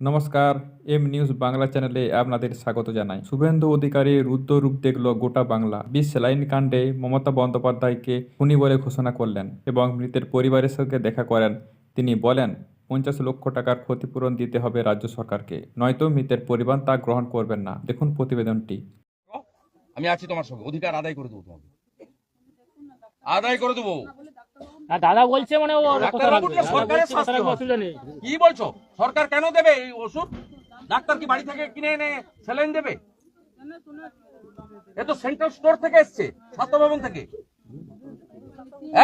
নমস্কার, M news Bangla চ্যানেলে আপনাদের স্বাগত জানাই। শুভেন্দু অধিকারী রূপ দেখল গোটা বাংলা। বিশ সেলাইন কাণ্ডে মমতা বন্দ্যোপাধ্যায়কে খুনি বলে ঘোষণা করলেন এবং মৃতের পরিবারের সঙ্গে দেখা করেন। তিনি বলেন, পঞ্চাশ লক্ষ টাকার ক্ষতিপূরণ দিতে হবে রাজ্য সরকারকে, নয়তো মৃতের পরিবার তা গ্রহণ করবেন না। দেখুন প্রতিবেদনটি। আমি আছি তোমার সঙ্গে। অধিকার আদায় করে দেবো তোমাকে। আদায় করে দেবো। দাদা বলছে মানে ও সরকারের। অসুবিধা নেই। কি বলছো? সরকার কেন দেবে এই ওষুধ? ডাক্তার কি বাড়ি থেকে কিনে এনে স্যালাইন দেবে? এ তো সেন্ট্রাল স্টোর থেকে এসছে স্বাস্থ্য ভবন থেকে।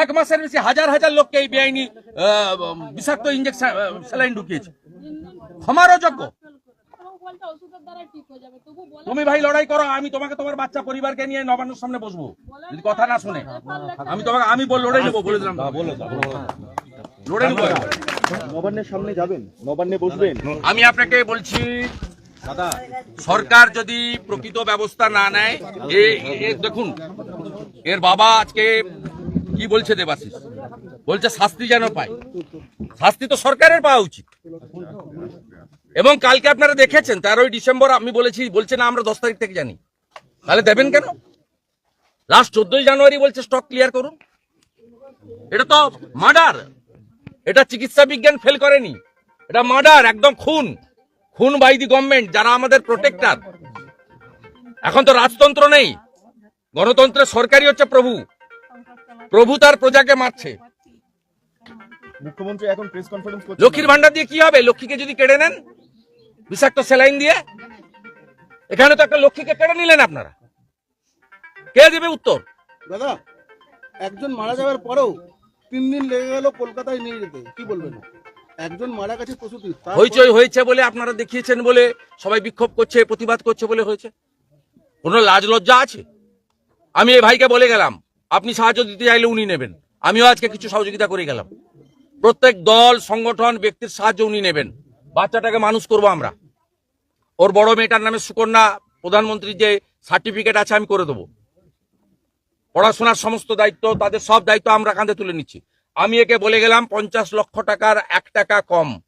এক মাসের বেশি হাজার হাজার লোককে এই বেআইনি বিষাক্ত ইঞ্জেকশন স্যালাইন ঢুকিয়েছে। ক্ষমার অযোগ্য তুমি ভাই লড়াই করো আমি তোমাকে তোমার বাচ্চা পরিবারকে নিয়ে নবান্নর সামনে বসবো। যদি কথা না শুনে। আমি তোমাকে আমি বল লড়াই নেব বলে দিলাম। লড়ে নেব। একবার। নবান্নের সামনে যাবেন নবান্নে বসবেন। আমি আপনাকে বলছি সরকার যদি প্রকৃত ব্যবস্থা না নেয় দেখুন এর বাবা আজকে কি বলছে দেবাশিস? বলছে শাস্তি যেন পায়। শাস্তি তো সরকারের পাওয়া উচিত। এবং কালকে আপনারা দেখেছেন, তেরোই ডিসেম্বর আমি বলেছি, বলছে না, আমরা দশ তারিখ থেকে জানি। তাহলে দেবেন কেন? লাস্ট চোদ্দই জানুয়ারি বলছে স্টক ক্লিয়ার করুন। এটা তো মার্ডার এটা চিকিৎসা বিজ্ঞান ফেল করেনি। এটা মার্ডার একদম খুন। খুন বাই দি গভর্নমেন্ট যারা আমাদের প্রোটেক্টার এখন তো রাজতন্ত্র নেই। গণতন্ত্রের সরকারই হচ্ছে প্রভু। প্রভু তার প্রজাকে মারছে। মুখ্যমন্ত্রী এখন প্রেস কনফারেন্স করছেন লক্ষ্মীর ভান্ডার দিয়ে কি হবে? লক্ষ্মীকে যদি কেড়ে নেন বিষাক্ত স্যালাইন দিয়ে? এখানে তো একটা লক্ষ্মীকে কেড়ে নিলেন আপনারা। কে দেবে উত্তর? দাদা একজন মারা যাওয়ার পরেও তিন দিন লেগে গেল কলকাতায় নিয়ে যেতে। কি বলবেন? একজন মারা গেছে প্রসূতি হইচই হয়েছে বলে আপনারা দেখিয়েছেন বলে সবাই বিক্ষোভ করছে প্রতিবাদ করছে বলে হয়েছে। কোনো লাজ লজ্জা আছে? আমি এই ভাইকে বলে গেলাম আপনি সাহায্য দিতে চাইলে উনি নেবেন। আমিও আজকে কিছু সহযোগিতা করে গেলাম। প্রত্যেক দল, সংগঠন, ব্যক্তির সাহায্য উনি নেবেন। বাচ্চাটাকে মানুষ করব আমরা। ওর বড় মেয়েটার নামে সুকন্যা, প্রধানমন্ত্রীর যে সার্টিফিকেট আছে আমি করে দেবো। পড়াশোনার সমস্ত দায়িত্ব, তাদের সব দায়িত্ব আমরা কাঁধে তুলে নিচ্ছি। আমি একে বলে গেলাম, পঞ্চাশ লক্ষ টাকার এক টাকা কম।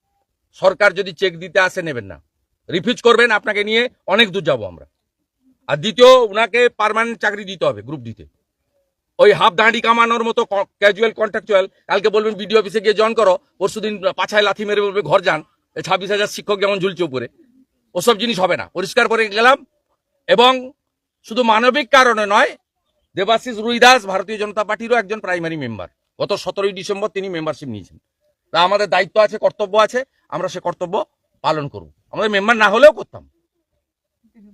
সরকার যদি চেক দিতে আসে, নেবেন না। রিফিউজ করবেন, আপনাকে নিয়ে অনেক দূর যাব আমরা। আর দ্বিতীয় ওনাকে পার্মানেন্ট চাকরি দিতে হবে গ্রুপ দিতে ওই হাফ দাঁড়ি কামানোর মতো ক্যাজুয়াল কন্ট্রাকচুয়াল কালকে বলবেন বিডিও অফিসে গিয়ে জয়েন করো পরশুদিন পাছায় লাথি মেরে বলবে ঘর যান। ছাব্বিশ হাজার শিক্ষক যেমন ঝুলছে উপরে। ওসব জিনিস হবে না। পরিষ্কার করে গেলাম। এবং শুধু মানবিক কারণে নয়, দেবাশিস রুইদাস ভারতীয় জনতা পার্টিরও একজন প্রাইমারি মেম্বার গত সতেরোই ডিসেম্বর তিনি মেম্বারশিপ নিয়েছেন। তা আমাদের দায়িত্ব আছে, কর্তব্য আছে, আমরা সে কর্তব্য পালন করব। আমাদের মেম্বার না হলেও করতাম।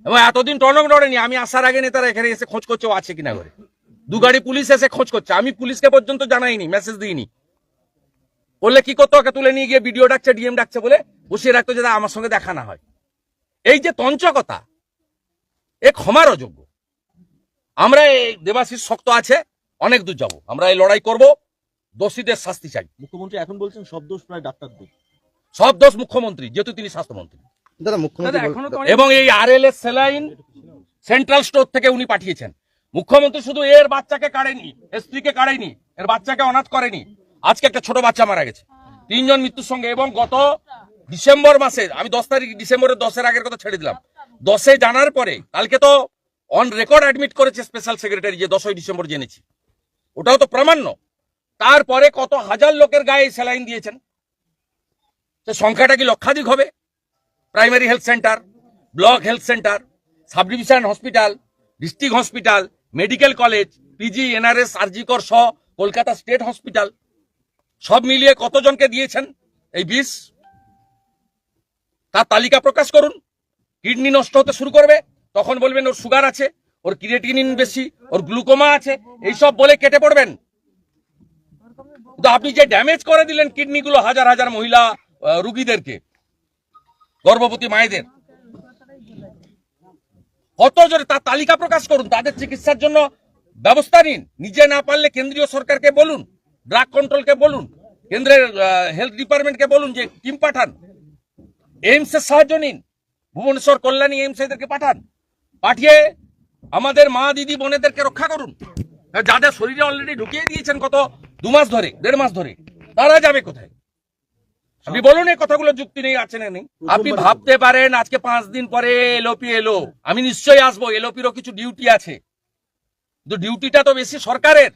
এবং এতদিন টনক নড়েনি, আমি আসার আগে নেতারা এখানে এসে খোঁজ করছে আছে কিনা করে। দু গাড়ি পুলিশ এসে খোঁজ করছে। আমি পুলিশকে পর্যন্ত জানাইনি মেসেজ দিইনি। বললে কি করতো? ওকে তুলে নিয়ে গিয়ে ভিডিও ডাকছে ডিএম ডাকছে বলে বসিয়ে রাখতো যাতে আমার সঙ্গে দেখা না হয়। এই যে তঞ্চকতা এ ক্ষমার অযোগ্য। আমরা এই দেবাশিস শক্ত আছে অনেক দূর যাব। আমরা এই লড়াই করব দোষীদের শাস্তি চাই। মুখ্যমন্ত্রী এখন বলছেন সব দোষ প্রায় ডাক্তারদের সব দোষ মুখ্যমন্ত্রী যেহেতু তিনি স্বাস্থ্যমন্ত্রী। দাদা মুখ্যমন্ত্রী এবং এই R L S saline central store থেকে উনি পাঠিয়েছেন। মুখ্যমন্ত্রী শুধু এর বাচ্চাকে কাড়েনি, এর স্ত্রীকে কাড়েনি, এর বাচ্চাকে অনাথ করেনি। আজকে একটা ছোট বাচ্চা মারা গেছে। তিনজন মৃত্যুর সঙ্গে এবং গত ডিসেম্বর মাসে, আমি দশ তারিখ ডিসেম্বরের দশের আগের কথা ছেড়ে দিলাম, দশে জানার পরে, কালকে তো অন রেকর্ড অ্যাডমিট করেছে স্পেশাল সেক্রেটারি যে দশই ডিসেম্বর জেনেছি। ওটাও তো প্রামাণ্য তারপরে কত হাজার লোকের গায়ে স্যালাইন দিয়েছেন। সে সংখ্যাটা কি লক্ষাধিক হবে? Primary health centre block health centre sub division hospital district hospital medical college PG NRS RG Kar সহ কলকাতা স্টেট হসপিটাল, সব মিলিয়ে কতজনকে দিয়েছেন এই বিষ? তার তালিকা প্রকাশ করুন। কিডনি নষ্ট হতে শুরু করবে, তখন বলবেন ওর সুগার আছে, ওর ক্রিয়েটিনিন বেশি, ওর গ্লুকোমা আছে, এইসব বলে কেটে পড়বেন। আপনি যে ড্যামেজ করে দিলেন কিডনিগুলো হাজার হাজার মহিলা রুগীদেরকে, গর্ভবতী মায়েদের কত জোরে তার তালিকা প্রকাশ করুন, তাদের চিকিৎসার জন্য ব্যবস্থা নিন। নিজে না পারলে কেন্দ্রীয় সরকারকে বলুন ড্রাগ কন্ট্রোলকে বলুন, কেন্দ্রের হেলথ ডিপার্টমেন্টকে বলুন যে টিম পাঠান? এইমস এর সাহায্য নিন। ভুবনেশ্বর কল্যাণী এইমস এদেরকে পাঠান। পাঠিয়ে আমাদের মা, দিদি, বোনেদেরকে রক্ষা করুন। যাদের শরীরে অলরেডি ঢুকিয়ে দিয়েছেন কত দু মাস ধরে, দেড় মাস ধরে, তারা যাবে কোথায়? আপনি বলুন এই কথাগুলো যুক্তি নেই আছে না নেই? আপনি ভাবতে পারেন আজকে পাঁচ দিন পরে এলওপি এলো। আমি নিশ্চয়ই আসব এলওপিরও কিছু ডিউটি আছে। কিন্তু ডিউটিটা তো বেশি সরকারের।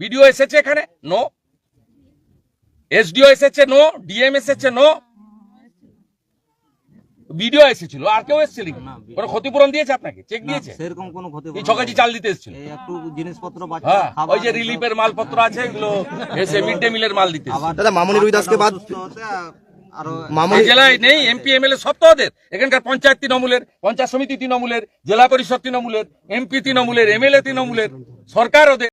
বিডিও এসেছে এখানে নো। এসডিও এসেছে নো। ডিএম এসেছে নো। বিডিও এসেছিল আর কেউ এসেছিল? ক্ষতিপূরণ দিয়েছে আপনাকে? চেক দিয়েছে? সেরকম কোনো চাল দিতে এসেছিল। একটু জিনিসপত্র হ্যাঁ ওই যে রিলিফের মালপত্র আছে এগুলো এসে মিড ডে মিলের মাল দিতে দাদা, মামনি রুইদাসকে বাদ- সুস্থ হতে আ- আরও মামুনি এই জেলায় নেই এমপি এমএলএ সব তো ওদের। এখানকার পঞ্চায়েত তৃণমূলের পঞ্চায়েত সমিতি তৃণমূলের জেলা পরিষদ তৃণমূলের এমপি তৃণমূলের এমএলএ তৃণমূলের সরকার ওদের।